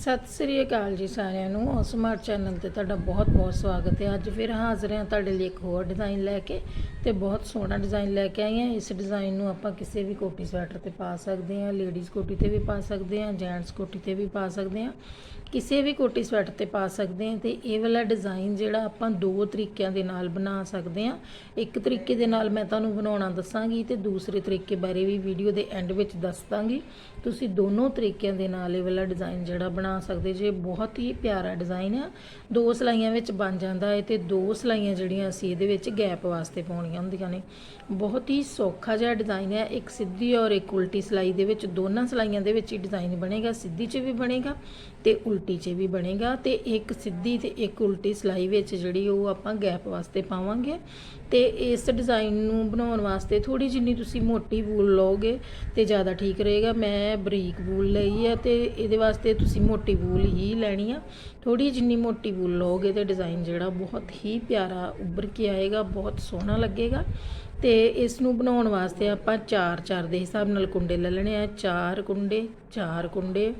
ਸਤਿ ਸ੍ਰੀ ਅਕਾਲ ਜੀ ਸਾਰਿਆਂ ਨੂੰ। ਸਮਾਰਟ ਚੈਨਲ ਤੇ ਤੁਹਾਡਾ ਬਹੁਤ-ਬਹੁਤ ਸਵਾਗਤ ਹੈ। ਅੱਜ ਫਿਰ ਹਾਜ਼ਰ ਹਾਂ ਤੁਹਾਡੇ ਲਈ ਇੱਕ ਹੋਰ ਡਿਜ਼ਾਈਨ ਲੈ ਕੇ ਤੇ ਬਹੁਤ ਸੋਹਣਾ ਡਿਜ਼ਾਈਨ ਲੈ ਕੇ ਆਈ ਹਾਂ। ਇਸ ਡਿਜ਼ਾਈਨ ਨੂੰ ਆਪਾਂ ਕਿਸੇ ਵੀ ਕੋਟੀ ਸਵੈਟਰ ਤੇ ਪਾ ਸਕਦੇ ਹਾਂ ਲੇਡੀਜ਼ ਕੋਟੀ ਤੇ ਵੀ ਪਾ ਸਕਦੇ ਹਾਂ ਜੈਂਟਸ ਕੋਟੀ ਤੇ ਵੀ ਪਾ ਸਕਦੇ ਹਾਂ। ਕਿਸੇ ਵੀ ਕੋਟੀ ਸਵੈਟਰ ਤੇ ਪਾ ਸਕਦੇ ਹਾਂ ਤੇ ਇਹ ਵਾਲਾ ਡਿਜ਼ਾਈਨ ਜਿਹੜਾ ਆਪਾਂ ਦੋ ਤਰੀਕਿਆਂ ਦੇ ਨਾਲ ਬਣਾ ਸਕਦੇ ਹਾਂ। ਇੱਕ ਤਰੀਕੇ ਦੇ ਨਾਲ ਮੈਂ ਤੁਹਾਨੂੰ ਬਣਾਉਣਾ ਦੱਸਾਂਗੀ ਤੇ ਦੂਸਰੇ ਤਰੀਕੇ ਬਾਰੇ ਵੀ ਵੀਡੀਓ ਦੇ ਐਂਡ ਵਿੱਚ ਦੱਸ ਦਾਂਗੀ। ਤੁਸੀਂ ਦੋਨੋਂ ਤਰੀਕਿਆਂ ਦੇ ਨਾਲ ਇਹ ਵਾਲਾ ਡਿਜ਼ਾਈਨ ਜਿਹੜਾ ਬਣਾ ਬਣਾ ਸਕਦੇ ਜੇ। ਬਹੁਤ ਹੀ ਪਿਆਰਾ ਡਿਜ਼ਾਈਨ ਆ। ਦੋ ਸਲਾਈਆਂ ਵਿੱਚ ਬਣ ਜਾਂਦਾ ਹੈ ਤੇ ਦੋ ਸਲਾਈਆਂ ਜਿਹੜੀਆਂ ਅਸੀਂ ਇਹਦੇ ਵਿੱਚ ਗੈਪ ਵਾਸਤੇ ਪਾਉਣੀਆਂ ਹੁੰਦੀਆਂ ਨੇ। ਬਹੁਤ ਹੀ ਸੌਖਾ ਜਿਹਾ ਡਿਜ਼ਾਈਨ ਹੈ ਇੱਕ ਸਿੱਧੀ ਔਰ ਇੱਕ ਉਲਟੀ ਸਲਾਈ ਦੇ ਵਿੱਚ ਦੋਨਾਂ ਸਲਾਈਆਂ ਦੇ ਵਿੱਚ ਹੀ ਡਿਜ਼ਾਈਨ ਬਣੇਗਾ। ਸਿੱਧੀ 'ਚ ਵੀ ਬਣੇਗਾ ਤੇ ਉਲਟੀ 'ਚ ਵੀ ਬਣੇਗਾ ਤੇ ਇੱਕ ਸਿੱਧੀ ਤੇ ਇੱਕ ਉਲਟੀ ਸਲਾਈ ਵਿੱਚ ਜਿਹੜੀ ਉਹ ਆਪਾਂ ਗੈਪ ਵਾਸਤੇ ਪਾਵਾਂਗੇ। ਤੇ ਇਸ ਡਿਜ਼ਾਈਨ ਨੂੰ ਬਣਾਉਣ ਵਾਸਤੇ ਥੋੜੀ ਜਿੰਨੀ ਤੁਸੀਂ ਮੋਟੀ ਵੂਲ ਲਓਗੇ ਤੇ ਜ਼ਿਆਦਾ ਠੀਕ ਰਹੇਗਾ। ਮੈਂ ਬਰੀਕ ਵੂਲ ਲਈ ਹੈ ਤੇ ਇਹਦੇ ਵਾਸਤੇ ਤੁਸੀਂ ਮੋਟੀ ਵੂਲ ਹੀ ਲੈਣੀ ਆ। ਥੋੜੀ ਜਿੰਨੀ ਮੋਟੀ ਵੂਲ ਲਓਗੇ ਤੇ ਡਿਜ਼ਾਈਨ ਜਿਹੜਾ ਬਹੁਤ ਹੀ ਪਿਆਰਾ ਉੱਭਰ ਕੇ ਆਏਗਾ, ਬਹੁਤ ਸੋਹਣਾ ਲੱਗੇਗਾ। ਤੇ ਇਸ ਨੂੰ ਬਣਾਉਣ ਵਾਸਤੇ ਆਪਾਂ 4-4 ਦੇ ਹਿਸਾਬ ਨਾਲ ਕੁੰਡੇ ਲੈ ਲੈਣੇ ਆ। 4 ਕੁੰਡੇ 4 ਕੁੰਡੇ,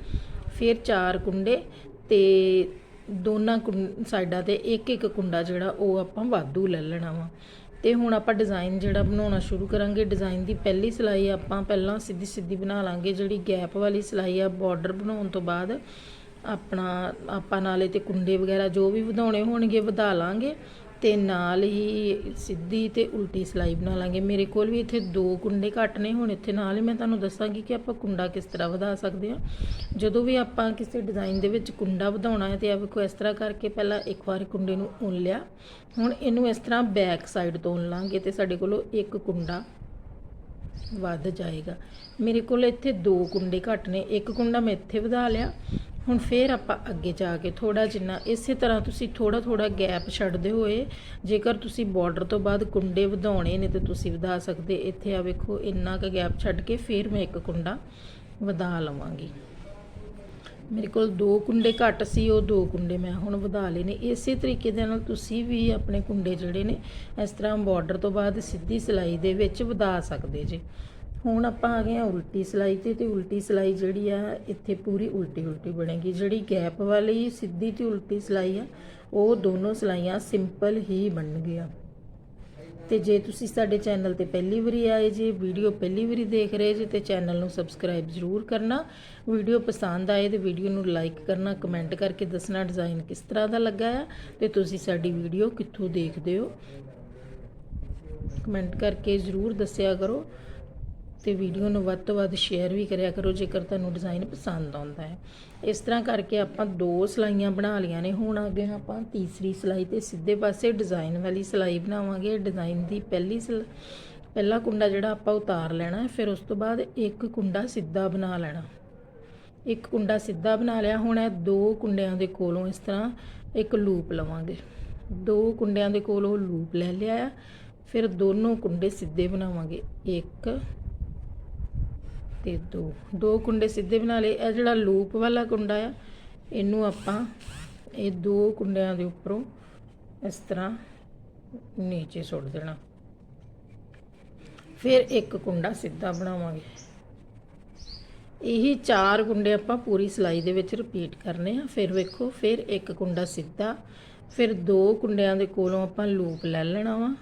ਫਿਰ 4 ਕੁੰਡੇ ਤੇ ਦੋਨਾਂ ਕੁੰ- ਸਾਈਡਾਂ ਤੇ ਇੱਕ ਇੱਕ ਕੁੰਡਾ ਜਿਹੜਾ ਉਹ ਆਪਾਂ ਵਾਧੂ ਲੈ ਲੈਣਾ ਵਾ। ਤੇ ਹੁਣ ਆਪਾਂ ਡਿਜ਼ਾਈਨ ਜਿਹੜਾ ਬਣਾਉਣਾ ਸ਼ੁਰੂ ਕਰਾਂਗੇ। ਡਿਜ਼ਾਈਨ ਦੀ ਪਹਿਲੀ ਸਿਲਾਈ ਆਪਾਂ ਪਹਿਲਾਂ ਸਿੱਧੀ ਸਿੱਧੀ ਬਣਾ ਲਾਂਗੇ। ਜਿਹੜੀ ਗੈਪ ਵਾਲੀ ਸਿਲਾਈ ਆ ਬਾਰਡਰ ਬਣਾਉਣ ਤੋਂ ਬਾਅਦ ਆਪਣਾ ਆਪਾਂ ਨਾਲੇ ਤੇ ਕੁੰਡੇ ਵਗੈਰਾ ਜੋ ਵੀ ਵਧਾਉਣੇ ਹੋਣਗੇ ਵਧਾ ਲਾਂਗੇ। ਤੇ ਨਾਲ ਹੀ ਸਿੱਧੀ ਤੇ ਉਲਟੀ ਸਿਲਾਈ ਬਣਾ ਲਾਂਗੇ। ਮੇਰੇ ਕੋਲ ਵੀ ਇੱਥੇ ਦੋ ਕੁੰਡੇ ਘੱਟ ਨੇ, ਹੁਣ ਇੱਥੇ ਨਾਲ ਹੀ ਮੈਂ ਤੁਹਾਨੂੰ ਦੱਸਾਂਗੀ ਕਿ ਆਪਾਂ ਕੁੰਡਾ ਕਿਸ ਤਰ੍ਹਾਂ ਵਧਾ ਸਕਦੇ ਹਾਂ। ਜਦੋਂ ਵੀ ਆਪਾਂ ਕਿਸੇ ਡਿਜ਼ਾਈਨ ਦੇ ਵਿੱਚ ਕੁੰਡਾ ਵਧਾਉਣਾ ਹੈ ਤੇ ਆ ਵੇਖੋ, ਇਸ ਤਰ੍ਹਾਂ ਕਰਕੇ ਪਹਿਲਾਂ ਇੱਕ ਵਾਰ ਕੁੰਡੇ ਨੂੰ ਉਣ ਲਿਆ। ਹੁਣ ਇਹਨੂੰ ਇਸ ਤਰ੍ਹਾਂ ਬੈਕ ਸਾਈਡ ਤੋਂ ਉਣ ਲਾਂਗੇ ਤੇ ਸਾਡੇ ਕੋਲੋਂ ਇੱਕ ਕੁੰਡਾ ਵੱਧ ਜਾਏਗਾ। ਮੇਰੇ ਕੋਲ ਇੱਥੇ ਦੋ ਕੁੰਡੇ ਘੱਟ ਨੇ, ਇੱਕ ਕੁੰਡਾ ਮੈਂ ਇੱਥੇ ਵਧਾ ਲਿਆ ਹੁਣ ਫੇਰ ਆਪਾਂ ਅੱਗੇ ਜਾ ਕੇ ਥੋੜਾ ਜਿੰਨਾ, ਇਸੇ ਤਰ੍ਹਾਂ ਤੁਸੀਂ ਥੋੜਾ ਥੋੜਾ ਗੈਪ ਛੱਡਦੇ ਹੋਏ, ਜੇਕਰ ਤੁਸੀਂ ਬਾਰਡਰ ਤੋਂ ਬਾਅਦ ਕੁੰਡੇ ਵਧਾਉਣੇ ਨੇ ਤੇ ਤੁਸੀਂ ਵਧਾ ਸਕਦੇ, ਇੱਥੇ ਆ ਵੇਖੋ, ਇੰਨਾ ਕੁ ਗੈਪ ਛੱਡ ਕੇ ਫੇਰ ਮੈਂ ਇੱਕ ਕੁੰਡਾ ਵਧਾ ਲਵਾਂਗੀ। ਮੇਰੇ ਕੋਲ ਦੋ ਕੁੰਡੇ ਘੱਟ ਸੀ, ਉਹ ਦੋ ਕੁੰਡੇ ਮੈਂ ਹੁਣ ਵਧਾ ਲਏ ਨੇ। ਇਸੇ ਤਰੀਕੇ ਦੇ ਨਾਲ ਤੁਸੀਂ ਵੀ ਆਪਣੇ ਕੁੰਡੇ ਜਿਹੜੇ ਨੇ, ਇਸ ਤਰ੍ਹਾਂ ਬਾਰਡਰ ਤੋਂ ਬਾਅਦ ਸਿੱਧੀ ਸਿਲਾਈ ਦੇ ਵਿੱਚ ਵਧਾ ਸਕਦੇ ਜੇ। ਹੁਣ ਆਪਾਂ ਆ ਗਏ ਆ ਉਲਟੀ ਸਿਲਾਈ ਤੇ ਤੇ ਉਲਟੀ ਸਿਲਾਈ ਜਿਹੜੀ ਆ, ਇੱਥੇ ਪੂਰੀ ਉਲਟੀ ਉਲਟੀ ਬਣੇਗੀ। ਜਿਹੜੀ ਗੈਪ ਵਾਲੀ ਸਿੱਧੀ ਤੇ ਉਲਟੀ ਸਿਲਾਈ ਆ, ਉਹ ਦੋਨੋਂ ਸਿਲਾਈਆਂ ਸਿੰਪਲ ਹੀ ਬਣਨਗੀਆਂ। ਤੇ ਜੇ ਤੁਸੀਂ ਸਾਡੇ ਚੈਨਲ ਤੇ ਪਹਿਲੀ ਵਾਰੀ ਆਏ ਜੇ, ਵੀਡੀਓ ਪਹਿਲੀ ਵਾਰੀ ਦੇਖ ਰਹੇ ਜੇ, ਤੇ ਚੈਨਲ ਨੂੰ ਸਬਸਕ੍ਰਾਈਬ ਜ਼ਰੂਰ ਕਰਨਾ। ਵੀਡੀਓ ਪਸੰਦ ਆਏ ਤੇ ਵੀਡੀਓ ਨੂੰ ਲਾਈਕ ਕਰਨਾ ਕਮੈਂਟ ਕਰਕੇ ਦੱਸਣਾ ਡਿਜ਼ਾਈਨ ਕਿਸ ਤਰ੍ਹਾਂ ਦਾ ਲੱਗਾ ਆ, ਤੇ ਤੁਸੀਂ ਸਾਡੀ ਵੀਡੀਓ ਕਿੱਥੋਂ ਦੇਖਦੇ ਹੋ। ਕਮੈਂਟ ਕਰਕੇ ਜ਼ਰੂਰ ਦੱਸਿਆ ਕਰੋ। ਤੇ ਵੀਡੀਓ ਨੂੰ ਵੱਧ ਤੋਂ ਵੱਧ ਸ਼ੇਅਰ ਵੀ ਕਰਿਆ ਕਰੋ, ਜੇਕਰ ਤੁਹਾਨੂੰ ਡਿਜ਼ਾਈਨ ਪਸੰਦ ਆਉਂਦਾ ਹੈ। ਇਸ ਤਰ੍ਹਾਂ ਕਰਕੇ ਆਪਾਂ ਦੋ ਸਲਾਈਆਂ ਬਣਾ ਲਈਆਂ ਨੇ, ਹੁਣ ਅੱਗੇ ਆਪਾਂ ਤੀਸਰੀ ਸਲਾਈ ਤੇ ਸਿੱਧੇ ਪਾਸੇ ਡਿਜ਼ਾਈਨ ਵਾਲੀ ਸਲਾਈ ਬਣਾਵਾਂਗੇ। ਡਿਜ਼ਾਈਨ ਦੀ ਪਹਿਲੀ ਸਲ, ਪਹਿਲਾ ਕੁੰਡਾ ਜਿਹੜਾ ਆਪਾਂ ਉਤਾਰ ਲੈਣਾ ਫਿਰ ਉਸ ਤੋਂ ਬਾਅਦ ਇੱਕ ਕੁੰਡਾ ਸਿੱਧਾ ਬਣਾ ਲੈਣਾ। ਇੱਕ ਕੁੰਡਾ ਸਿੱਧਾ ਬਣਾ ਲਿਆ, ਹੁਣ ਇਹ ਦੋ ਕੁੰਡਿਆਂ ਦੇ ਕੋਲੋਂ ਇਸ ਤਰ੍ਹਾਂ ਇੱਕ ਲੂਪ ਲਵਾਂਗੇ। ਦੋ ਕੁੰਡਿਆਂ ਦੇ ਕੋਲੋਂ ਲੂਪ ਲੈ ਲਿਆ ਆ, ਫਿਰ ਦੋਨੋਂ ਕੁੰਡੇ ਸਿੱਧੇ ਬਣਾਵਾਂਗੇ। ਇੱਕ ਤੇ ਦੋ ਦੋ ਕੁੰਡੇ ਸਿੱਧੇ ਬਣਾ ਲਏ। ਇਹ ਜਿਹੜਾ ਲੂਪ ਵਾਲਾ ਕੁੰਡਾ ਆ, ਇਹਨੂੰ ਆਪਾਂ ਇਹ ਦੋ ਕੁੰਡਿਆਂ ਦੇ ਉੱਪਰੋਂ ਇਸ ਤਰ੍ਹਾਂ ਨੀਚੇ ਸੁੱਟ ਦੇਣਾ। ਫਿਰ ਇੱਕ ਕੁੰਡਾ ਸਿੱਧਾ ਬਣਾਵਾਂਗੇ। ਇਹੀ ਚਾਰ ਕੁੰਡੇ ਆਪਾਂ ਪੂਰੀ ਸਲਾਈ ਦੇ ਵਿੱਚ ਰਿਪੀਟ ਕਰਨੇ ਆ। ਫਿਰ ਵੇਖੋ, ਫਿਰ ਇੱਕ ਕੁੰਡਾ ਸਿੱਧਾ, ਫਿਰ ਦੋ ਕੁੰਡਿਆਂ ਦੇ ਕੋਲੋਂ ਆਪਾਂ ਲੂਪ ਲੈ ਲੈਣਾ ਵਾ।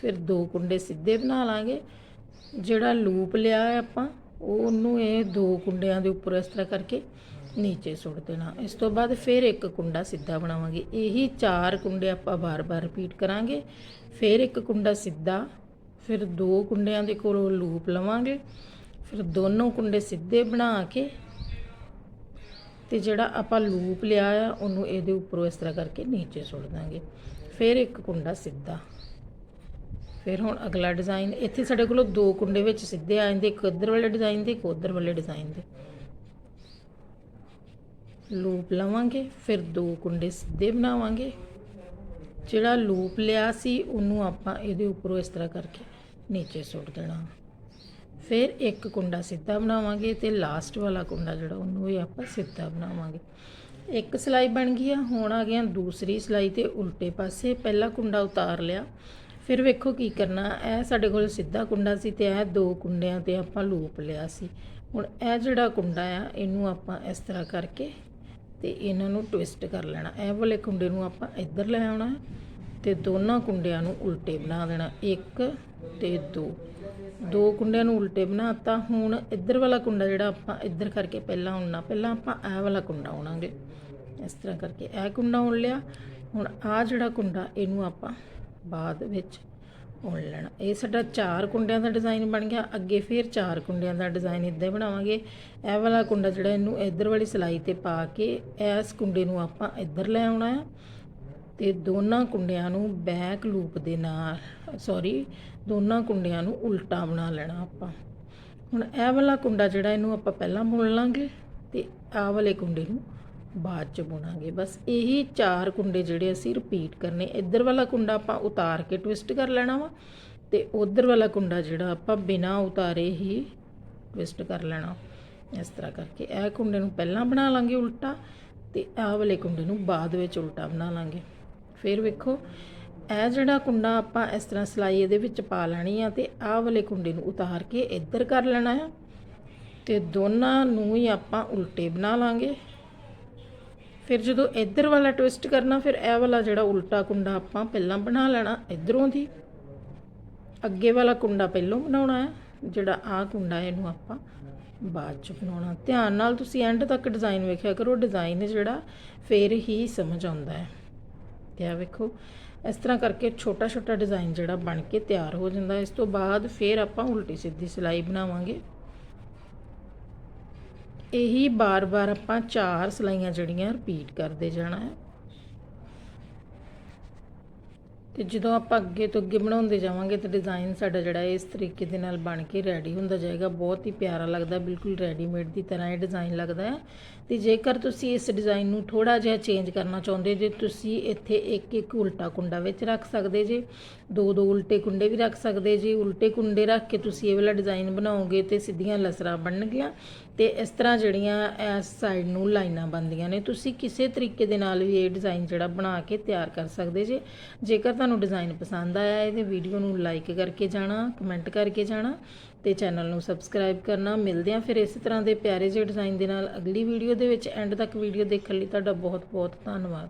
ਫਿਰ ਦੋ ਕੁੰਡੇ ਸਿੱਧੇ ਬਣਾ ਲਾਂਗੇ। ਜਿਹੜਾ ਲੂਪ ਲਿਆ ਹੈ ਆਪਾਂ ਉਹਨੂੰ ਇਹ ਦੋ ਕੁੰਡਿਆਂ ਦੇ ਉੱਪਰ ਇਸ ਤਰ੍ਹਾਂ ਕਰਕੇ ਨੀਚੇ ਸੁੱਟ ਦੇਣਾ। ਇਸ ਤੋਂ ਬਾਅਦ ਫਿਰ ਇੱਕ ਕੁੰਡਾ ਸਿੱਧਾ ਬਣਾਵਾਂਗੇ। ਇਹੀ ਚਾਰ ਕੁੰਡੇ ਆਪਾਂ ਬਾਰ-ਬਾਰ ਰਿਪੀਟ ਕਰਾਂਗੇ। ਫਿਰ ਇੱਕ ਕੁੰਡਾ ਸਿੱਧਾ, ਫਿਰ ਦੋ ਕੁੰਡਿਆਂ ਦੇ ਕੋਲੋਂ ਲੂਪ ਲਵਾਂਗੇ। ਫਿਰ ਦੋਨੋਂ ਕੁੰਡੇ ਸਿੱਧੇ ਬਣਾ ਕੇ ਤੇ ਜਿਹੜਾ ਆਪਾਂ ਲੂਪ ਲਿਆ ਆ, ਉਹਨੂੰ ਇਹਦੇ ਉੱਪਰੋਂ ਇਸ ਤਰ੍ਹਾਂ ਕਰਕੇ ਨੀਚੇ ਸੁੱਟ ਦਾਂਗੇ। ਫਿਰ ਇੱਕ ਕੁੰਡਾ ਸਿੱਧਾ। ਫਿਰ ਹੁਣ ਅਗਲਾ ਡਿਜ਼ਾਈਨ ਇੱਥੇ ਸਾਡੇ ਕੋਲ ਦੋ ਕੁੰਡੇ ਵਿੱਚ ਸਿੱਧੇ ਆ ਜਾਂਦੇ, ਇੱਕ ਇੱਧਰ ਵਾਲੇ ਡਿਜ਼ਾਈਨ ਦੇ, ਇੱਕ ਉੱਧਰ ਵਾਲੇ ਡਿਜ਼ਾਈਨ ਦੇ। ਲੂਪ ਲਵਾਂਗੇ, ਫਿਰ ਦੋ ਕੁੰਡੇ ਸਿੱਧੇ ਬਣਾਵਾਂਗੇ। ਜਿਹੜਾ ਲੂਪ ਲਿਆ ਸੀ, ਉਹਨੂੰ ਆਪਾਂ ਇਹਦੇ ਉੱਪਰੋਂ ਇਸ ਤਰ੍ਹਾਂ ਕਰਕੇ ਨੀਚੇ ਸੁੱਟ ਦੇਣਾ। ਫਿਰ ਇੱਕ ਕੁੰਡਾ ਸਿੱਧਾ ਬਣਾਵਾਂਗੇ ਤੇ ਲਾਸਟ ਵਾਲਾ ਕੁੰਡਾ ਜਿਹੜਾ, ਉਹਨੂੰ ਵੀ ਆਪਾਂ ਸਿੱਧਾ ਬਣਾਵਾਂਗੇ। ਇੱਕ ਸਲਾਈ ਬਣ ਗਈ ਆ, ਹੁਣ ਆ ਗਿਆ ਦੂਸਰੀ ਸਲਾਈ ਤੇ ਉਲਟੇ ਪਾਸੇ। ਪਹਿਲਾ ਕੁੰਡਾ ਉਤਾਰ ਲਿਆ। ਫਿਰ ਵੇਖੋ ਕੀ ਕਰਨਾ, ਇਹ ਸਾਡੇ ਕੋਲ ਸਿੱਧਾ ਕੁੰਡਾ ਸੀ ਤੇ ਇਹ ਦੋ ਕੁੰਡਿਆਂ ਤੇ ਆਪਾਂ ਲੂਪ ਲਿਆ ਸੀ। ਹੁਣ ਇਹ ਜਿਹੜਾ ਕੁੰਡਾ ਆ, ਇਹਨੂੰ ਆਪਾਂ ਇਸ ਤਰ੍ਹਾਂ ਕਰਕੇ ਤੇ ਇਹਨਾਂ ਨੂੰ ਟਵਿਸਟ ਕਰ ਲੈਣਾ। ਇਹ ਵਾਲੇ ਕੁੰਡੇ ਨੂੰ ਆਪਾਂ ਇੱਧਰ ਲੈ ਆਉਣਾ ਹੈ ਤੇ ਦੋਨਾਂ ਕੁੰਡਿਆਂ ਨੂੰ ਉਲਟੇ ਬਣਾ ਦੇਣਾ, ਇੱਕ ਤੇ ਦੋ। ਦੋ ਕੁੰਡਿਆਂ ਨੂੰ ਉਲਟੇ ਬਣਾਤਾ, ਹੁਣ ਇੱਧਰ ਵਾਲਾ ਕੁੰਡਾ ਜਿਹੜਾ ਆਪਾਂ ਇੱਧਰ ਕਰਕੇ ਪਹਿਲਾਂ ਉਣਨਾ ਪਹਿਲਾਂ ਆਪਾਂ ਇਹ ਵਾਲਾ ਕੁੰਡਾ ਉਣਾਂਗੇ ਇਸ ਤਰ੍ਹਾਂ ਕਰਕੇ ਇਹ ਕੁੰਡਾ ਉਣ ਲਿਆ। ਹੁਣ ਆ ਜਿਹੜਾ ਕੁੰਡਾ, ਇਹਨੂੰ ਆਪਾਂ ਬਾਅਦ ਵਿੱਚ ਉਣ ਲੈਣਾ। ਇਹ ਸਾਡਾ ਚਾਰ ਕੁੰਡਿਆਂ ਦਾ ਡਿਜ਼ਾਈਨ ਬਣ ਗਿਆ। ਅੱਗੇ ਫਿਰ ਚਾਰ ਕੁੰਡਿਆਂ ਦਾ ਡਿਜ਼ਾਈਨ ਇੱਦਾਂ ਹੀ ਬਣਾਵਾਂਗੇ। ਇਹ ਵਾਲਾ ਕੁੰਡਾ ਜਿਹੜਾ ਇਹਨੂੰ ਇੱਧਰ ਵਾਲੀ ਸਲਾਈ ਤੇ ਪਾ ਕੇ ਇਸ ਕੁੰਡੇ ਨੂੰ ਆਪਾਂ ਇੱਧਰ ਲੈ ਆਉਣਾ ਹੈ ਤੇ ਦੋਨਾਂ ਕੁੰਡਿਆਂ ਨੂੰ ਬੈਕ ਲੂਪ ਦੇ ਨਾਲ ਸੌਰੀ ਦੋਨਾਂ ਕੁੰਡਿਆਂ ਨੂੰ ਉਲਟਾ ਬਣਾ ਲੈਣਾ ਆਪਾਂ। ਹੁਣ ਇਹ ਵਾਲਾ ਕੁੰਡਾ ਜਿਹੜਾ ਇਹਨੂੰ ਆਪਾਂ ਪਹਿਲਾਂ ਬੁਣ ਲਾਂਗੇ ਤੇ ਆਹ ਵਾਲੇ ਕੁੰਡੇ ਨੂੰ ਬਾਅਦ ਚ ਬੁਣਾਂਗੇ। ਬਸ ਇਹੀ ਚਾਰ ਕੁੰਡੇ ਜਿਹੜੇ ਅਸੀਂ ਰਿਪੀਟ ਕਰਨੇ। ਇੱਧਰ ਵਾਲਾ ਕੁੰਡਾ ਆਪਾਂ ਉਤਾਰ ਕੇ ਟਵਿਸਟ ਕਰ ਲੈਣਾ ਵਾ ਤੇ ਉਧਰ ਵਾਲਾ ਕੁੰਡਾ ਜਿਹੜਾ ਆਪਾਂ ਬਿਨਾਂ ਉਤਾਰੇ ਹੀ ਟਵਿਸਟ ਕਰ ਲੈਣਾ। ਇਸ ਤਰ੍ਹਾਂ ਕਰਕੇ ਇਹ ਕੁੰਡੇ ਨੂੰ ਪਹਿਲਾਂ ਬਣਾ ਲਾਂਗੇ ਉਲਟਾ ਤੇ ਆਹ ਵਾਲੇ ਕੁੰਡੇ ਨੂੰ ਬਾਅਦ ਵਿੱਚ ਉਲਟਾ ਬਣਾ ਲਾਂਗੇ। ਫਿਰ ਵੇਖੋ, ਇਹ ਜਿਹੜਾ ਕੁੰਡਾ ਆਪਾਂ ਇਸ ਤਰ੍ਹਾਂ ਸਲਾਈ ਇਹਦੇ ਵਿੱਚ ਪਾ ਲੈਣੀ ਆ ਤੇ ਆਹ ਵਾਲੇ ਕੁੰਡੇ ਨੂੰ ਉਤਾਰ ਕੇ ਇੱਧਰ ਕਰ ਲੈਣਾ ਆ ਤੇ ਦੋਨਾਂ ਨੂੰ ਹੀ ਆਪਾਂ ਉਲਟੇ ਬਣਾ ਲਾਂਗੇ। ਫਿਰ ਜਦੋਂ ਇੱਧਰ ਵਾਲਾ ਟਵਿਸਟ ਕਰਨਾ, ਫਿਰ ਇਹ ਵਾਲਾ ਜਿਹੜਾ ਉਲਟਾ ਕੁੰਡਾ ਆਪਾਂ ਪਹਿਲਾਂ ਬਣਾ ਲੈਣਾ, ਇਧਰੋਂ ਦੀ। ਅੱਗੇ ਵਾਲਾ ਕੁੰਡਾ ਪਹਿਲਾਂ ਬਣਾਉਣਾ ਹੈ, ਜਿਹੜਾ ਆਹ ਕੁੰਡਾ ਇਹਨੂੰ ਆਪਾਂ ਬਾਅਦ ਚ ਬਣਾਉਣਾ। ਧਿਆਨ ਨਾਲ ਤੁਸੀਂ ਐਂਡ ਤੱਕ ਡਿਜ਼ਾਈਨ ਵੇਖਿਆ ਕਰੋ ਡਿਜ਼ਾਈਨ ਜਿਹੜਾ ਫੇਰ ਹੀ ਸਮਝ ਆਉਂਦਾ ਹੈ। ਤੇ ਆ ਵੇਖੋ, ਇਸ ਤਰ੍ਹਾਂ ਕਰਕੇ ਛੋਟਾ ਛੋਟਾ ਡਿਜ਼ਾਈਨ ਜਿਹੜਾ ਬਣ ਕੇ ਤਿਆਰ ਹੋ ਜਾਂਦਾ ਇਸ ਤੋਂ ਬਾਅਦ ਫੇਰ ਆਪਾਂ ਉਲਟੀ ਸਿੱਧੀ ਸਿਲਾਈ ਬਣਾਵਾਂਗੇ। ਇਹੀ ਬਾਰ-ਬਾਰ ਆਪਾਂ ਚਾਰ ਸਲਾਈਆਂ ਜਿਹੜੀਆਂ ਰਿਪੀਟ ਕਰਦੇ ਜਾਣਾ ਹੈ। ਤੇ ਜਦੋਂ ਆਪਾਂ ਅੱਗੇ ਤੋਂ ਅੱਗੇ ਬਣਾਉਂਦੇ ਜਾਵਾਂਗੇ ਤੇ ਡਿਜ਼ਾਈਨ ਸਾਡਾ ਜਿਹੜਾ ਇਸ ਤਰੀਕੇ ਦੇ ਨਾਲ ਬਣ ਕੇ ਰੈਡੀ ਹੁੰਦਾ ਜਾਏਗਾ। ਬਹੁਤ ਹੀ ਪਿਆਰਾ ਲੱਗਦਾ, ਬਿਲਕੁਲ ਰੈਡੀਮੇਡ ਦੀ ਤਰ੍ਹਾਂ ਇਹ ਡਿਜ਼ਾਈਨ ਲੱਗਦਾ ਹੈ। ਤੇ ਜੇਕਰ ਤੁਸੀਂ ਇਸ ਡਿਜ਼ਾਈਨ ਨੂੰ ਥੋੜਾ ਜਿਹਾ ਚੇਂਜ ਕਰਨਾ ਚਾਹੁੰਦੇ ਜੇ, ਤੁਸੀਂ ਇੱਥੇ ਇੱਕ ਇੱਕ ਉਲਟਾ ਕੁੰਡਾ ਵਿੱਚ ਰੱਖ ਸਕਦੇ ਜੇ ਦੋ ਦੋ ਉਲਟੇ ਕੁੰਡੇ ਵੀ ਰੱਖ ਸਕਦੇ ਜੇ। ਉਲਟੇ ਕੁੰਡੇ ਰੱਖ ਕੇ ਤੁਸੀਂ ਇਹ ਵਾਲਾ ਡਿਜ਼ਾਈਨ ਬਣਾਓਗੇ ਤੇ ਸਿੱਧੀਆਂ ਲਸਰਾਂ ਬਣਨਗੀਆਂ। ਤੇ ਇਸ ਤਰ੍ਹਾਂ ਜਿਹੜੀਆਂ ਇਸ ਸਾਈਡ ਨੂੰ ਲਾਈਨਾਂ ਬਣਦੀਆਂ ਨੇ, ਤੁਸੀਂ ਕਿਸੇ ਤਰੀਕੇ ਦੇ ਨਾਲ ਵੀ ਇਹ ਡਿਜ਼ਾਈਨ ਜਿਹੜਾ ਬਣਾ ਕੇ ਤਿਆਰ ਕਰ ਸਕਦੇ ਜੇ। ਜੇਕਰ ਤੁਹਾਨੂੰ ਡਿਜ਼ਾਈਨ ਪਸੰਦ ਆਇਆ ਹੈ ਇਹਦੇ ਵੀਡੀਓ ਨੂੰ ਲਾਈਕ ਕਰਕੇ ਜਾਣਾ ਕਮੈਂਟ ਕਰਕੇ ਜਾਣਾ ਤੇ ਚੈਨਲ ਨੂੰ ਸਬਸਕ੍ਰਾਈਬ ਕਰਨਾ। ਮਿਲਦੇ ਆ ਫਿਰ ਇਸੇ ਤਰ੍ਹਾਂ ਦੇ ਪਿਆਰੇ ਜਿਹੇ ਡਿਜ਼ਾਈਨ ਦੇ ਨਾਲ ਅਗਲੀ ਵੀਡੀਓ ਦੇ ਵਿੱਚ। ਐਂਡ ਤੱਕ ਵੀਡੀਓ ਦੇਖਣ ਲਈ ਤੁਹਾਡਾ ਬਹੁਤ ਬਹੁਤ ਧੰਨਵਾਦ।